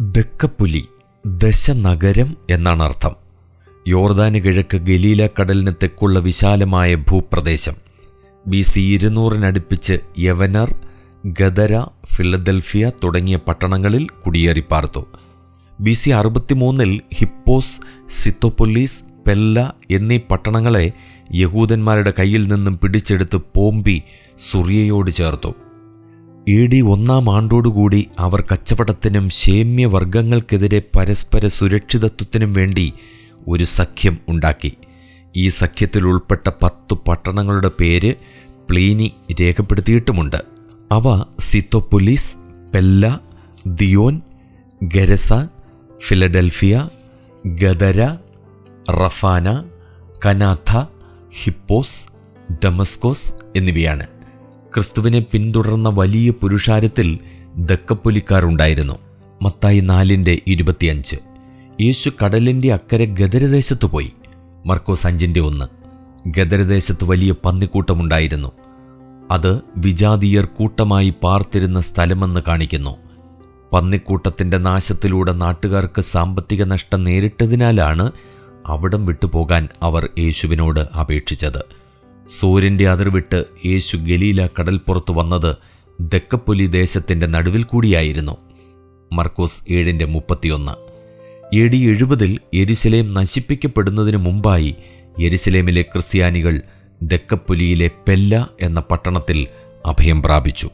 ദക്കപ്പുലി ദശനഗരം എന്നാണ് അർത്ഥം. യോർദാന് കിഴക്ക് ഗലീല കടലിന് തെക്കുള്ള വിശാലമായ ഭൂപ്രദേശം. ബി സി ഇരുന്നൂറിനടുപ്പിച്ച് യവനർ ഗദര ഫിലദൽഫിയ തുടങ്ങിയ പട്ടണങ്ങളിൽ കുടിയേറിപ്പാർത്തു. ബി സി അറുപത്തിമൂന്നിൽ ഹിപ്പോസ് സിത്തോപ്പൊല്ലീസ് പെല്ല എന്നീ പട്ടണങ്ങളെ യഹൂദന്മാരുടെ കയ്യിൽ നിന്നും പിടിച്ചെടുത്ത് പോംബി സുറിയയോട് ചേർത്തു. എ ഡി ഒന്നാം ആണ്ടോടുകൂടി അവർ കച്ചവടത്തിനും ശേമ്യവർഗങ്ങൾക്കെതിരെ പരസ്പര സുരക്ഷിതത്വത്തിനും വേണ്ടി ഒരു സഖ്യം ഉണ്ടാക്കി. ഈ സഖ്യത്തിൽ ഉൾപ്പെട്ട പത്തു പട്ടണങ്ങളുടെ പേര് പ്ലീനി രേഖപ്പെടുത്തിയിട്ടുമുണ്ട്. അവ സിത്തോപ്പൊലീസ് പെല്ല ദിയോൻ ഗരസ ഫിലഡൽഫിയ ഗദര റഫാന കനാഥ ഹിപ്പോസ് ഡമസ്കോസ് എന്നിവയാണ്. ക്രിസ്തുവിനെ പിന്തുടർന്ന വലിയ പുരുഷാരത്തിൽ ദക്കപ്പൊലിക്കാരുണ്ടായിരുന്നു. മത്തായി നാലിന്റെ ഇരുപത്തിയഞ്ച്. യേശു കടലിന്റെ അക്കരെ ഗദരദേശത്ത് പോയി. മർക്കോസ് അഞ്ചിന്റെ ഒന്ന്. ഗദരദേശത്ത് വലിയ പന്നിക്കൂട്ടമുണ്ടായിരുന്നു. അത് വിജാതീയർ കൂട്ടമായി പാർത്തിരുന്ന സ്ഥലമെന്ന് കാണിക്കുന്നു. പന്നിക്കൂട്ടത്തിന്റെ നാശത്തിലൂടെ നാട്ടുകാർക്ക് സാമ്പത്തിക നഷ്ടം നേരിട്ടതിനാലാണ് അവിടം വിട്ടുപോകാൻ അവർ യേശുവിനോട് അപേക്ഷിച്ചത്. സൂര്യന്റെ അതിർവിട്ട് യേശു ഗലീല കടൽപ്പുറത്ത് വന്നത് ദക്കപ്പൊലി ദേശത്തിന്റെ നടുവിൽ കൂടിയായിരുന്നു. മർക്കോസ് ഏഴിന്റെ മുപ്പത്തിയൊന്ന്. എ ഡി എഴുപതിൽ യെരുസലേം നശിപ്പിക്കപ്പെടുന്നതിന് മുമ്പായി യെരുസലേമിലെ ക്രിസ്ത്യാനികൾ ദക്കപ്പൊലിയിലെ പെല്ല എന്ന പട്ടണത്തിൽ അഭയം പ്രാപിച്ചു.